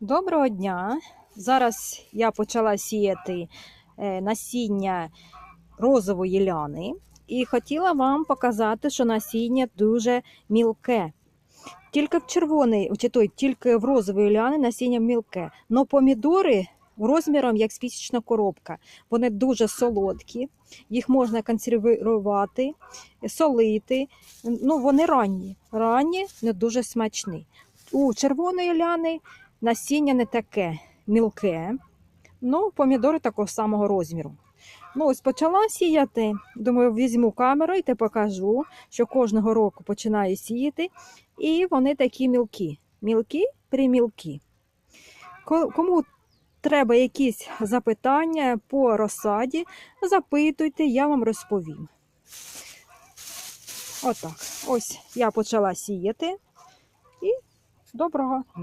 Доброго дня! Зараз я почала сіяти е, насіння розової ляни і хотіла вам показати, що насіння дуже мілке. Тільки в червоний, той, тільки в розової ляни насіння мілке. Но помідори розміром як спісічна коробка. Вони дуже солодкі, їх можна консервувати, солити. Ну, вони ранні, ранні, не дуже смачні. У червоної ляни насіння не таке мілке, ну, помідори такого самого розміру. Ну, ось почала сіяти. Думаю, візьму камеру і те покажу, що кожного року починаю сіяти. І вони такі мілкі. Мілкі примілкі. Кому треба якісь запитання по розсаді, запитуйте, я вам розповім. Отак. Ось я почала сіяти. І доброго дня.